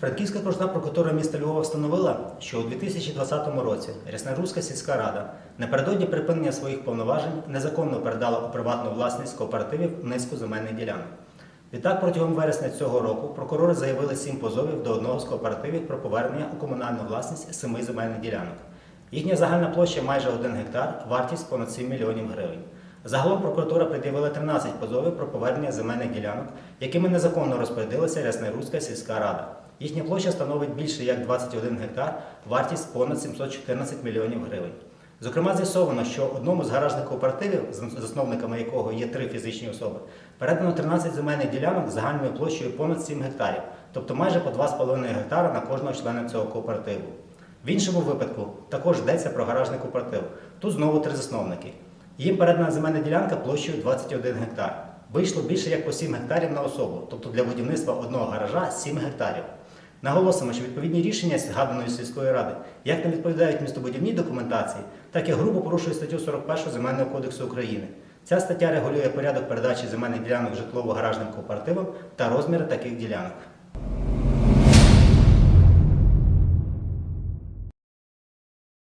Франківська окружна прокуратура міста Львова встановила, що у 2020 році Рясногрузька сільська рада напередодні припинення своїх повноважень незаконно передала у приватну власність кооперативів низку земельних ділянок. Відтак, протягом вересня цього року прокурори заявили сім позовів до одного з кооперативів про повернення у комунальну власність семи земельних ділянок. Їхня загальна площа майже 1 гектар, вартість понад 7 мільйонів гривень. Загалом прокуратура пред'явила 13 позовів про повернення земельних ділянок, якими незаконно розпорядилася Рясногрузька сільська рада. Їхня площа становить більше як 21 гектар, вартість понад 714 мільйонів гривень. Зокрема, з'ясовано, що одному з гаражних кооперативів, засновниками якого є три фізичні особи, передано 13 земельних ділянок загальною площею понад 7 гектарів, тобто майже по 2,5 гектара на кожного члена цього кооперативу. В іншому випадку також йдеться про гаражний кооператив. Тут знову три засновники. Їм передана земельна ділянка площею 21 гектар. Вийшло більше як по 7 гектарів на особу, тобто для будівництва одного гаража 7 гектарів. Наголосимо, що відповідні рішення згаданої сільської ради як не відповідають містобудівній документації, так і грубо порушує статтю 41 Земельного кодексу України. Ця стаття регулює порядок передачі земельних ділянок житлово-гаражним кооперативам та розміри таких ділянок.